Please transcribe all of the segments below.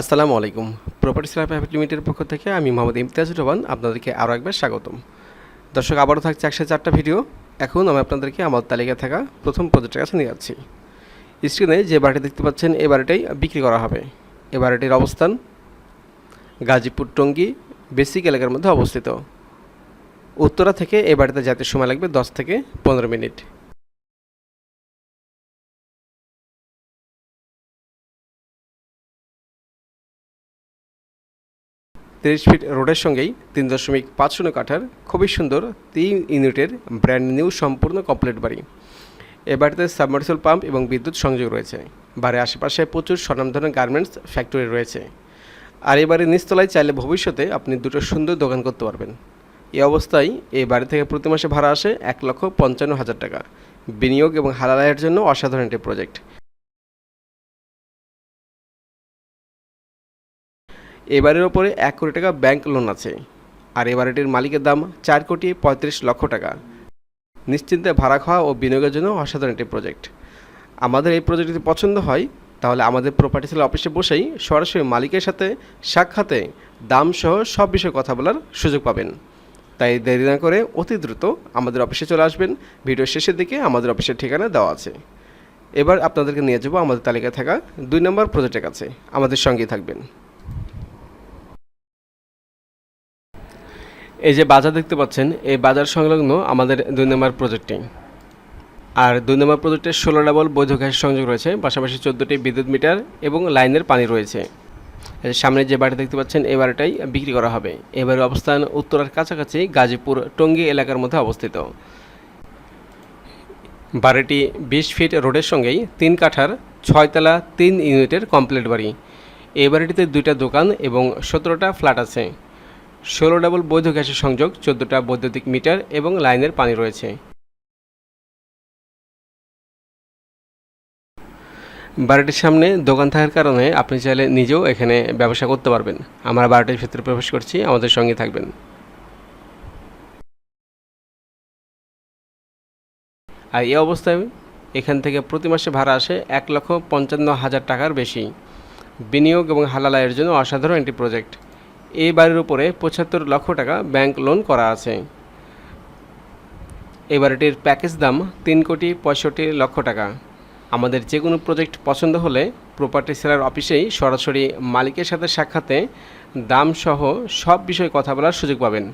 আসসালামু আলাইকুম। Property seller private লিমিটেডের পক্ষ থেকে আমি মোহাম্মদ ইমতিয়াজুর রহমান আপনাদেরকে আরও একবার স্বাগতম। দর্শক, আবারও থাকছে একশো চারটা ভিডিও। এখন আমি আপনাদেরকে আমার তালিকায় থাকা প্রথম প্রজেক্টের কাছে নিয়ে যাচ্ছি। স্ক্রিনে যে বাড়িটি দেখতে পাচ্ছেন, এ বাড়িটাই বিক্রি করা হবে। এ বাড়িটির অবস্থান গাজীপুর টঙ্গী বেসিক এলাকার মধ্যে অবস্থিত। উত্তরা থেকে এ বাড়িতে যেতে সময় লাগবে দশ থেকে পনেরো মিনিট। তিরিশ ফিট রোডের সঙ্গেই তিন দশমিক পাঁচ শূন্য কাঠার খুবই সুন্দর তিন ইউনিটের ব্র্যান্ড নিউ সম্পূর্ণ কমপ্লিট বাড়ি। এ বাড়িতে সাবমার্সিবল পাম্প এবং বিদ্যুৎ সংযোগ রয়েছে। বাড়ির আশেপাশে প্রচুর স্বনামধন্য গার্মেন্টস ফ্যাক্টরি রয়েছে। আর এই বাড়ির নিচতলায় চাইলে ভবিষ্যতে আপনি দুটো সুন্দর দোকান করতে পারবেন। এই অবস্থায় এই বাড়ি থেকে প্রতি মাসে ভাড়া আসে এক লক্ষ পঞ্চান্ন হাজার টাকা। বিনিয়োগ এবং হালালায়ের জন্য অসাধারণ একটি প্রজেক্ট এবারের ওপরে এক কোটি টাকা ব্যাংক লোন আছে, আর এ বাড়িটির মালিকের দাম চার কোটি পঁয়ত্রিশ লক্ষ টাকা। নিশ্চিন্তে ভাড়া খাওয়া ও বিনিয়োগের জন্য অসাধারণ একটি প্রজেক্ট। আমাদের এই প্রজেক্ট যদি পছন্দ হয়, তাহলে আমাদের প্রপার্টি সেল অফিসে বসেই সরাসরি মালিকের সাথে সাক্ষাতে দাম সহ সব বিষয়ে কথা বলার সুযোগ পাবেন। তাই দেরি না করে অতি দ্রুত আমাদের অফিসে চলে আসবেন। ভিডিও শেষের দিকে আমাদের অফিসের ঠিকানা দেওয়া আছে। এবার আপনাদেরকে নিয়ে যাব আমাদের তালিকায় থাকা দুই নম্বর প্রজেক্টের কাছে। আমাদের সঙ্গেই থাকবেন। এই যে বাজার দেখতে পাচ্ছেন, এই বাজার সংলগ্ন আমাদের দুই নম্বর প্রজেক্টটি। আর দুই নম্বর প্রজেক্টের ষোলো ডাবল বৈধ গ্যাস সংযোগ রয়েছে, পাশাপাশি চোদ্দোটি বিদ্যুৎ মিটার এবং লাইনের পানি রয়েছে। সামনে যে বাড়ি দেখতে পাচ্ছেন, এই বাড়িটাই বিক্রি করা হবে। এবারের অবস্থান উত্তরার কাছাকাছি গাজীপুর টঙ্গী এলাকার মধ্যে অবস্থিত। বাড়িটি বিশ ফিট রোডের সঙ্গেই তিন কাঠার ছয়তলা তিন ইউনিটের কমপ্লিট বাড়ি। এই বাড়িটিতে দুইটা দোকান এবং সতেরোটা ফ্ল্যাট আছে। ষোলো ডাবল বৈধ গ্যাসের সংযোগ, চোদ্দোটা বৈদ্যুতিক মিটার এবং লাইনের পানি রয়েছে। বাড়িটির সামনে দোকান থাকার কারণে আপনি চাইলে নিজেও এখানে ব্যবসা করতে পারবেন। আমরা বাড়িটির ভিতরে প্রবেশ করছি, আমাদের সঙ্গে থাকবেন। আর এই অবস্থায় এখান থেকে প্রতি মাসে ভাড়া আসে এক লক্ষ পঞ্চান্ন হাজার টাকার বেশি। বিনিয়োগ এবং হালালায়ের জন্য অসাধারণ একটি প্রজেক্ট। এই বাড়ির উপরে পঁচাত্তর লক্ষ টাকা ব্যাংক লোন করা আছে। এই বাড়িটির প্যাকেজ দাম তিন কোটি পঁয়ষট্টি লক্ষ টাকা। আমাদের যে কোনো প্রজেক্ট পছন্দ হলে প্রপার্টি সেলার অফিসেই সরাসরি মালিকের সাথে সাক্ষাতে দাম সহ সব বিষয়ে কথা বলার সুযোগ পাবেন।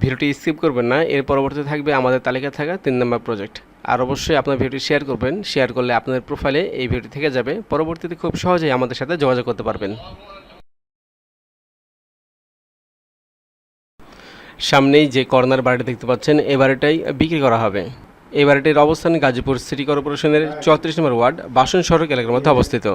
ভিডিওটি স্কিপ করবেন না, এর পরবর্তীতে থাকবে আমাদের তালিকায় থাকা তিন নম্বর প্রজেক্ট। আর অবশ্যই আপনার ভিডিওটি শেয়ার করবেন, শেয়ার করলে আপনাদের প্রোফাইলে এই ভিডিওটি থেকে যাবে। পরবর্তীতে খুব সহজেই আমাদের সাথে যোগাযোগ করতে পারবেন। সামনেই যে কর্নার বাড়িটা দেখতে পাচ্ছেন, এ বাড়িটাই বিক্রি করা হবে। এই বাড়িটির অবস্থান গাজীপুর সিটি কর্পোরেশনের চৌত্রিশ নম্বর ওয়ার্ড, বাসন সড়ক এলাকার মধ্যে অবস্থিত।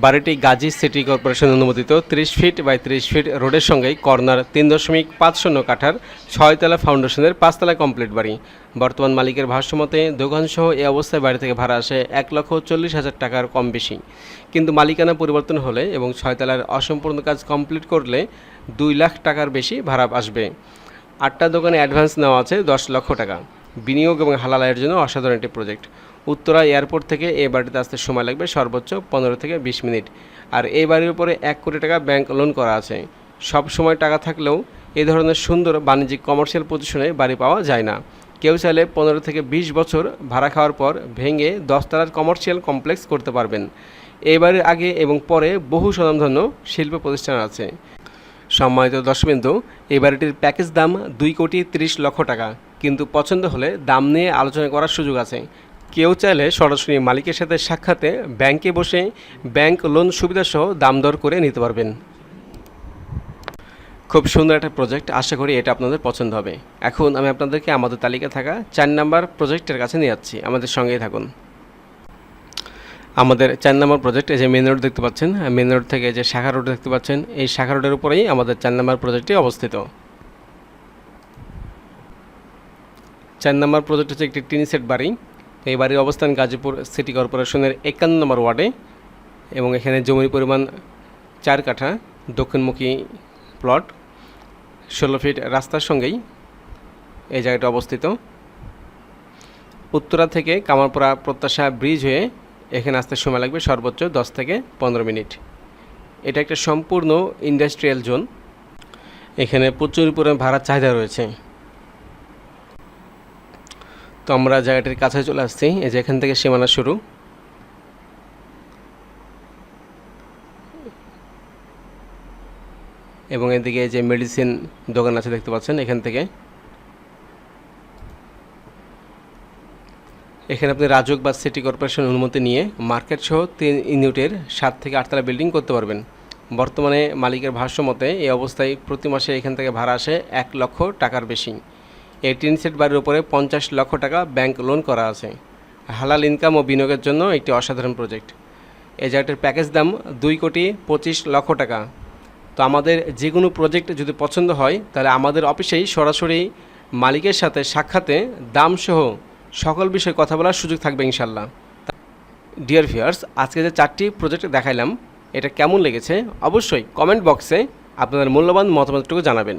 বাড়িটি গাজী সিটি কর্পোরেশন অনুমোদিত, ত্রিশ ফিট বাই ত্রিশ ফিট রোডের সঙ্গেই কর্নার তিন দশমিক পাঁচ শূন্য কাঠার ছয়তলা ফাউন্ডেশনের পাঁচতলা কমপ্লিট বাড়ি। বর্তমান মালিকের ভাষ্যমতে দোকানসহ এই অবস্থায় বাড়ি থেকে ভাড়া আসে এক লক্ষ চল্লিশ হাজার টাকার কম বেশি। কিন্তু মালিকানা পরিবর্তন হলে এবং ছয়তলার অসম্পূর্ণ কাজ কমপ্লিট করলে দুই লাখ টাকার বেশি ভাড়া আসবে। আটটা দোকানে অ্যাডভান্স নেওয়া আছে দশ লক্ষ টাকা। বিনিয়োগ এবং হালালায়ের জন্য অসাধারণ একটি প্রজেক্ট। উত্তরা এয়ারপোর্ট থেকে এই বাড়িতে আসতে সময় লাগবে সর্বোচ্চ পনেরো থেকে বিশ মিনিট। আর এই বাড়ির উপরে এক কোটি টাকা ব্যাংক লোন করা আছে। সব সময় টাকা থাকলেও এই ধরনের সুন্দর বাণিজ্যিক কমার্শিয়াল পজিশনে বাড়ি পাওয়া যায় না। কেউ চাইলে পনেরো থেকে বিশ বছর ভাড়া খাওয়ার পর ভেঙে দশতলার কমার্শিয়াল কমপ্লেক্স করতে পারবেন। এই বাড়ির আগে এবং পরে বহু স্বনামধন্য শিল্প প্রতিষ্ঠান আছে। সম্মানিত দর্শকবিন্দু এই বাড়িটির প্যাকেজ দাম দুই কোটি তিরিশ লক্ষ টাকা। কিন্তু পছন্দ হলে দাম নিয়ে আলোচনা করার সুযোগ আছে। কেউ চাইলে সরাসরি মালিকের সাথে সাক্ষাতে ব্যাংকে বসে ব্যাংক লোন সুবিধাসহ দাম দর করে নিতে পারবেন। খুব সুন্দর একটা প্রজেক্ট, আশা করি এটা আপনাদের পছন্দ হবে। এখন আমি আপনাদেরকে আমাদের তালিকায় থাকা চার নাম্বার প্রজেক্টের কাছে নিয়ে যাচ্ছি। আমাদের সঙ্গেই থাকুন। আমাদের চার নম্বর প্রজেক্ট এই যে মেন রোড দেখতে পাচ্ছেন মেন রোড থেকে যে শাখা রোড দেখতে পাচ্ছেন, এই শাখা রোডের উপরেই আমাদের চার নম্বর প্রজেক্টটি অবস্থিত। চার নম্বর প্রজেক্ট হচ্ছে একটি টিন সেট বাড়ি। এই বাড়ির অবস্থান গাজীপুর সিটি কর্পোরেশনের একান্ন নম্বর ওয়ার্ডে এবং এখানে জমির পরিমাণ চার কাঠা, দক্ষিণমুখী প্লট, ষোলো ফিট রাস্তার সঙ্গেই এই জায়গাটা অবস্থিত। উত্তরা থেকে কামারপুরা প্রত্যাশা ব্রিজ হয়ে এখানে আসতে সময় লাগবে সর্বোচ্চ দশ থেকে পনেরো মিনিট। এটা একটা সম্পূর্ণ ইন্ডাস্ট্রিয়াল জোন। এখানে প্রচুর পরিমাণ ভাড়ার চাহিদা রয়েছে। তো আমরা জায়গাটির কাছে চলে আসছি। এই যে এখান থেকে সীমানা শুরু। এবং এদিকে যে মেডিসিন দোকান আছে দেখতে পাচ্ছেন এখান থেকে। এখানে আপনি রাজুক বা সিটি কর্পোরেশন অনুমতি নিয়ে মার্কেট সহ তিন ইউনিটের সাত থেকে আটতলা বিল্ডিং করতে পারবেন। বর্তমানে মালিকের ভাষ্য মতে এই অবস্থায় প্রতি মাসে এখান থেকে ভাড়া আসে এক লক্ষ টাকার বেশি। এই টিন সেট বাড়ির উপরে পঞ্চাশ লক্ষ টাকা ব্যাংক লোন করা আছে। হালাল ইনকাম ও বিনিয়োগের জন্য একটি অসাধারণ প্রজেক্ট। এই জায়গাটির প্যাকেজ দাম দুই কোটি পঁচিশ লক্ষ টাকা। তো আমাদের যে কোনো প্রজেক্ট যদি পছন্দ হয়, তাহলে আমাদের অফিসেই সরাসরি মালিকের সাথে সাক্ষাতে দামসহ সকল বিষয়ে কথা বলার সুযোগ থাকবে ইনশাল্লাহ ডিয়ার ভিউয়ার্স আজকে যে চারটি প্রজেক্ট দেখাইলাম, এটা কেমন লেগেছে? অবশ্যই কমেন্ট বক্সে আপনাদের মূল্যবান মতামতটুকু জানাবেন।